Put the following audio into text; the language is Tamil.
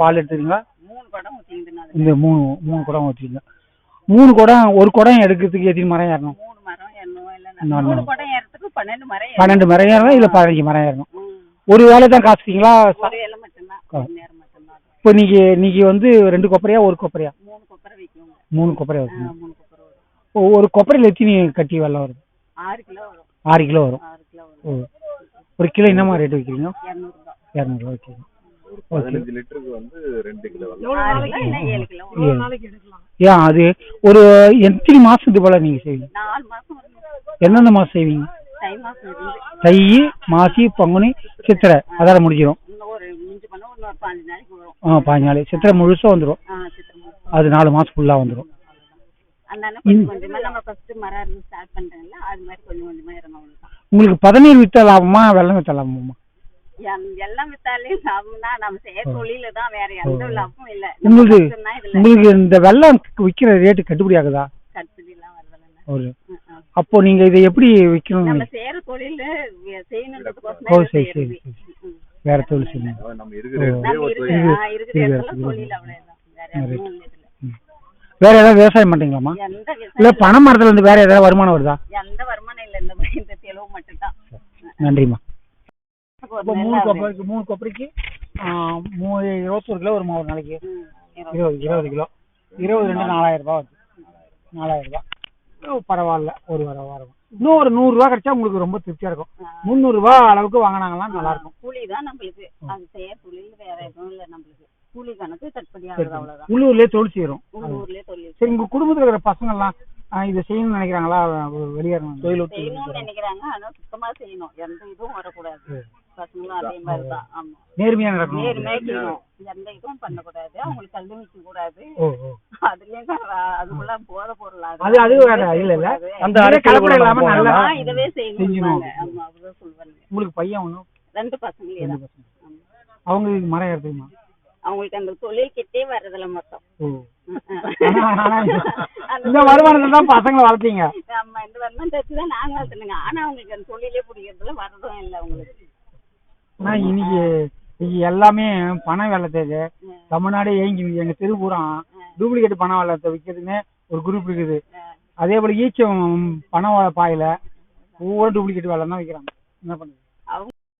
பால் ஊற்றிங்கன்னா இந்த மூணு மூணு குடம் ஊற்றிங்க மூணு குடம் ஒரு குடம் எடுக்கிறதுக்கு எத்தனை மரம் ஏறணும்? பன்னெண்டு மரம் ஏறணும். இல்லை பதினஞ்சு மரம் ஏறணும். ஒரு வேலை தான் மட்டும்தான். இப்போ நீங்க நீங்க வந்து ரெண்டு கொப்பரையா ஒரு கொப்பரையா? மூணு கொப்பரை வைக்கணும். ஒரு கொப்பரையில் எத்தனை கட்டி வெள்ளம் வருது? ஆறு கிலோ வரும். ஆறு கிலோ வரும். ஆறு கிலோ வரும். ஓ ஒரு கிலோ என்னமா ரேட் இரநூறுபா. இரநூறுவா ஓகே பதினஞ்சு லிட்டருக்கு வந்து ரெண்டு கிலோ ஏன்? அது ஒரு எத்தனை மாசத்துக்கு போல நீங்க செய்வீங்க? நாலு மாசம் செய்வீங்க? தை மாசம் இருந்து. தை மாசி பங்குனி சித்திரை. அதால முடிஞ்சிடும் பாஞ்சு நாளைக்கு ஆ பாஞ்சு நாள். சித்திரை முழுசா வந்துடும் ஆ சித்திரை மாசம் அது நாலு மாசம் ஃபுல்லா வந்துடும் அதனால கொஞ்சம் கொஞ்சமா நம்ம ஃபர்ஸ்ட் மரம் இருந்து ஸ்டார்ட் பண்றோம்ல அது மாதிரி கொஞ்சம் கொஞ்சமா இறங்கும் அவ்வளவுதான் உங்களுக்கு பதினேழு வித்த லாபமா வெள்ளம் வித்த லாபமா? எல்- எல்லாம் வித்தாலே லாபம்னா நம்ம செய்யற தொழில தான் வேற எந்த லாபமும் இல்ல. உங்களுக்கு உங்களுக்கு இந்த வெள்ளம் விற்கிற ரேட்டு கட்டுப்படி ஆகுதா? கட்டுப்படி எல்லாம். அப்போ நீங்க இதை எப்படி விற்கணும் நம்ம செய்யற தொழில தான் இதை சரி. சரி. வேற தொழில் செய்யணும். நம்ம இருக்கிற வேற ஏதாவது விவசாயம் பண்றீங்களாமா இல்ல பனை மரத்துல இருந்து வேற ஏதாவது வருமானம் வருதா? எந்த வருமானம் இல்ல இந்த தெளிவு மட்டும்தான். நன்றிம்மா. ஒரு இப்போ நெல் மூணு. கொப்பரைக்கு மூணு கொப்பரைக்கு மூ இருபத்தொரு கிலோ வருமா ஒரு நாளைக்கு. இருபது. இருபது கிலோ. இருபது ரெண்டு நாலாயிரம் ரூபாய் வருது நாலாயிரம் ரூபாய் பரவாயில்ல. ஒரு வர வாரம் இன்னும் ஒரு நூறு ரூபாய் கிடைச்சா உங்களுக்கு ரொம்ப திருப்தியா இருக்கும். முந்நூறு ரூபாய் அளவுக்கு வாங்கினாங்கன்னா நல்லா இருக்கும். கூலி தான் நம்மளுக்கு. அது செய்ய தொழில் வேற எதுவும் இல்ல நம்மளுக்கு. கூலி கணக்கு அவ்வளவுதான். உள்ளூர்லயே தொழில் செய்யறோம். உள்ளூர்லயே தொழில் சரி உங்க குடும்பத்துல இருக்கிற பசங்க எல்லாம் இதை செய்யணும்னு நினைக்கிறாங்களா? வெளியேறணும் தொழில் செய்யணும்னு நினைக்கிறாங்க. ஆனா சுத்தமா செய்யணும். எந்த இதுவும் வரக்கூடாது. பசங்களும் அதே மாதிரிதான். ஆமா. நேர்மையா நடக்கணும். நேர்மையா எந்த இதுவும் பண்ணக்கூடாது. அவங்களுக்கு கல்வி வைக்க கூடாது. அதுலயும் அதுக்குள்ள போத பொருள் அது. அது வேற இல்ல இல்ல. அந்த இதுவே அரசியல் கலப்படம் இல்லாம கூட நல்லா ஆ, இதவே செய்யணும். ஆமா அப்படிதான் சொல்லுவாங்க. உங்களுக்கு பையன் ஒண்ணும் ரெண்டு பசங்களே தான். அவங்களுக்கு மரம் ஏறுதுமா அவங்களுக்கு அந்த தொழில் கிட்டே வர்றதுல மொத்தம் இந்த வருமானத்தை தான் பசங்களை வளர்த்தீங்க. ஆமா இந்த வருமானம் தச்சு தான் நாங்க வளர்த்துனுங்க ஆனா அவங்களுக்கு அந்த தொழிலே பிடிக்கிறதுல வர்றதும் இல்லை அவங்களுக்கு. ஆனா இன்னைக்கு இன்னைக்கு எல்லாமே பண வெள்ளத்துக்கு தமிழ்நாடே ஏங்கி எங்க திருப்பூரா டூப்ளிகேட் பண வெள்ளத்தை விற்கிறதுன்னு ஒரு குரூப் இருக்குது. அதே போல ஈச்சம் பண பாயில ஒவ்வொரு டூப்ளிகேட் வெள்ளம் தான் விற்கிறாங்க என்ன பண்ணுறது?